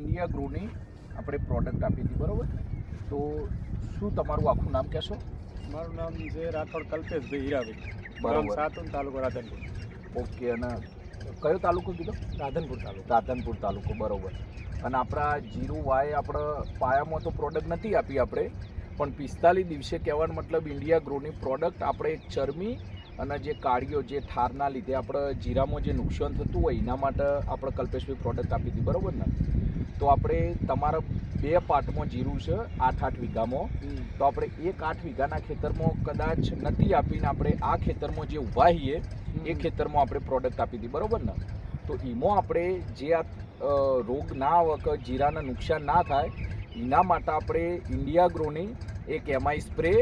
India ગ્રોની આપણે product આપી હતી બરોબર? તો શું તમારું આખું નામ કહેશો? મારું નામ છે રાઠોડ કલ્પેશભાઈ હીરાભાઈ બરાબર. સાતુન તાલુકો રાધનપુર. ઓકે અને કયો તાલુકો કીધો? રાધનપુર તાલુકો. રાધનપુર તાલુકો બરાબર. અને આપણા જીરું વાય આપણે પાયામાં તો પ્રોડક્ટ નથી આપી આપણે પણ પિસ્તાલીસ દિવસે કહેવાનો મતલબ ઇન્ડિયા ગ્રોની પ્રોડક્ટ આપણે એક ચરમી અને જે કાળીઓ જે ઠારના લીધે આપણે જીરામાં જે નુકસાન થતું હોય એના માટે આપણે કલ્પેશભાઈ પ્રોડક્ટ આપી હતી બરાબર ને? તો આપણે તમારા બે પાર્ટમાં જીરું છે આઠ આઠ વીઘામાં તો આપણે એક આઠ વીઘાના ખેતરમાં કદાચ નથી આપીને આપણે આ ખેતરમાં જે ઊભા છીએ એ ખેતરમાં આપણે પ્રોડક્ટ આપી હતી બરોબર ને? તો એમાં આપણે જે આ રોગ ના આવે કે જીરાને નુકસાન ના થાય એના માટે આપણે ઇન્ડિયા ગ્રોની એક એમઆઈ સ્પ્રે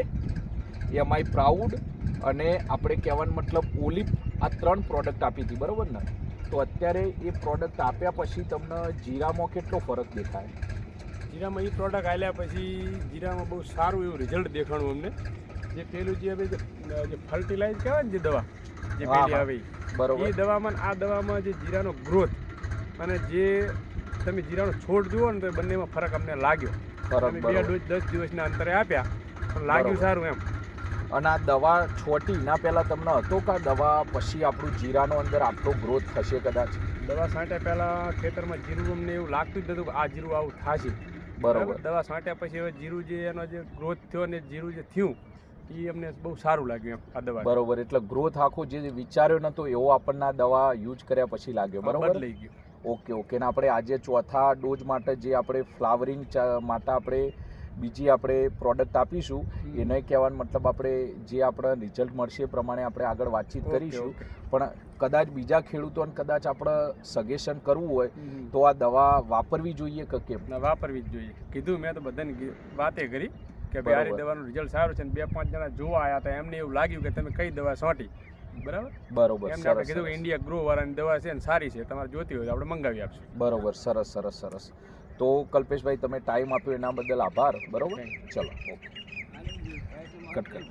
એમઆઈ પ્રાઉડ અને આપણે કહેવાનું મતલબ ઓલિપ આ ત્રણ પ્રોડક્ટ આપી હતી બરોબર ને? તો અત્યારે એ પ્રોડક્ટ આપ્યા પછી તમને જીરામાં કેટલો ફરક દેખાય? જીરામાં એ પ્રોડક્ટ આવ્યા પછી જીરામાં બહુ સારું એવું રિઝલ્ટ દેખાણું અમને. જે પેલું જે હવે જે ફર્ટિલાઇઝ કહેવાય ને જે દવા જે પેલી. આવે. બરોબર. એ દવામાં આ દવામાં જે જીરાનો ગ્રોથ અને જે તમે જીરાનો છોડ જુઓ ને તો એ બંનેમાં ફરક અમને લાગ્યો. ફરક બે ડોઝ દસ દિવસના અંતરે આપ્યા પણ લાગ્યું સારું એમ. અને આ દવા છોટી એના પહેલાં તમને હતો કે દવા પછી આપણું જીરાનો અંદર આટલો ગ્રોથ થશે કદાચ? દવા છાંટ્યા પહેલાં ખેતરમાં જીરું અમને એવું લાગતું જ નતું કે આ જીરું આવું થશે. બરાબર. દવા છાંટ્યા પછી હવે જીરું જે એનો જે ગ્રોથ થયો ને જીરું જે થયું એ અમને બહુ સારું લાગ્યું આ દવા બરોબર એટલે ગ્રોથ આખો જે વિચાર્યો નતો એવો આપણને આ દવા યુઝ કર્યા પછી લાગ્યો. બરોબર? લઈ ગયો. Okay okay. ને આપણે આજે ચોથા ડોઝ માટે જે આપણે ફ્લાવરિંગ માટે આપણે બીજી આપણે પ્રોડક્ટ આપીશું. એને કહેવાનો મતલબ આપણે જે આપણે રિઝલ્ટ મળશે એ પ્રમાણે આપણે આગળ વાતચીત કરીશું. પણ કદાચ બીજા ખેડૂતોને કદાચ આપણે સજેશન કરવું હોય તો આ દવા વાપરવી જોઈએ કે કેમ? વાપરવી જ જોઈએ. કીધું મેં તો બધાને વાતે કરી કે ભાઈ આ દવાનું રિઝલ્ટ સારું છે ને બે પાંચ જણા જોવા આવ્યા હતા એમને એવું લાગ્યું કે તમે કઈ દવા છોટી બરાબર? બરોબર એમને આપણે કીધું કે ઇન્ડિયા ગ્રો વાળાની દવા છે ને સારી છે તમારે જોતી હોય તો આપણે મંગાવી આપશું. બરોબર સરસ સરસ સરસ. તો કલ્પેશભાઈ તમે ટાઈમ આપ્યો એના બદલ આભાર બરાબર? ચલો ઓકે. કટ કર